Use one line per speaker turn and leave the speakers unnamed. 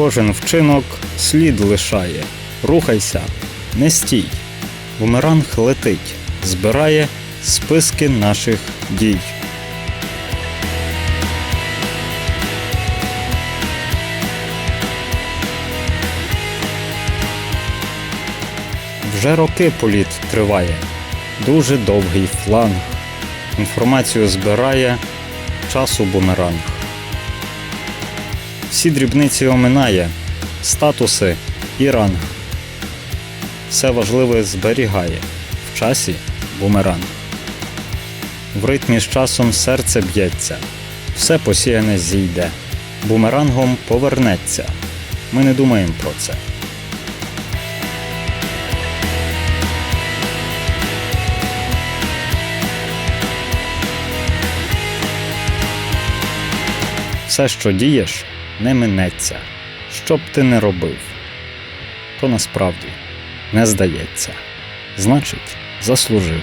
Кожен вчинок слід лишає. Рухайся, не стій. Бумеранг летить, збирає списки наших дій. Вже роки політ триває. Дуже довгий фланг. Інформацію збирає часу бумеранг. Всі дрібниці оминає, статуси і ранг. Все важливе зберігає в часі бумеранг. В ритмі з часом серце б'ється, все посіяне зійде, бумерангом повернеться. Ми не думаємо про це. Все, що дієш, не минеться. Що б ти не робив, то насправді не здається. Значить, заслужив.